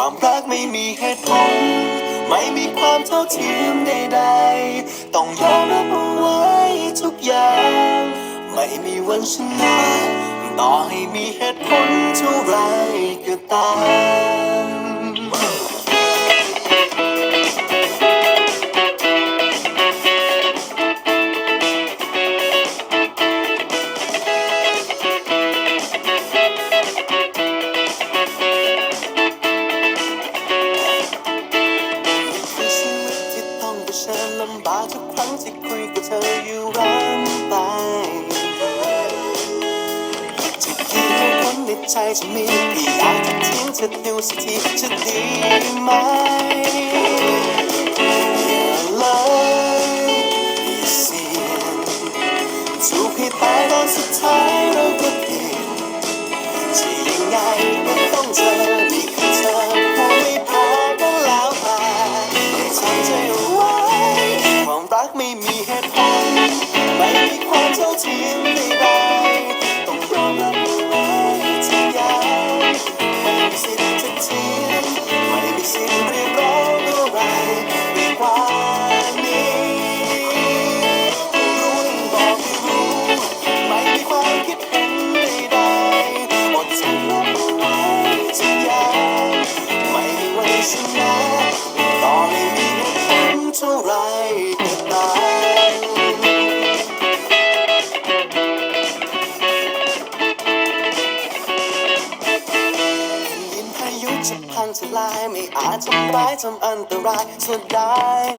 ความรักไม่มีเหตุผล ไม่มีความเท่าเทียมใดๆ ต้องยอมรับเอาไว้ทุกอย่าง ไม่มีวันชนะต่อให้มีเหตุผลเท่าไรก็ตาม ทุกครั้งที่คุยกับเธออยู่ร่ำไปจะกี่คนในใจจะมีพี่อยากจะทิ้งเธอดูสักทีจะดีไหมอย่าเลยเสี่ยงถูกให้ตายตอนสุดท้ายเราก็ กไม่มีเหตุผลไม่มีความเท่าเทียมใดๆต้องยอมรับเอาไว้ทุกอย่างไม่มีสิทธิ์จะเทียมไม่มีสิทธิ์เรียกร้องอะไรดีกว่านี้รู้หรือบอกไม่รู้ไม่มีความคิดเห็นใดๆอดทนรับเอาไว้ทุกอย่างไม่มีวันชนะต่อให้มีเหตุผลเท่าไร ฉันพายุจะพังทลายไม่อาจทำร้ายทำอันตรายสุดได้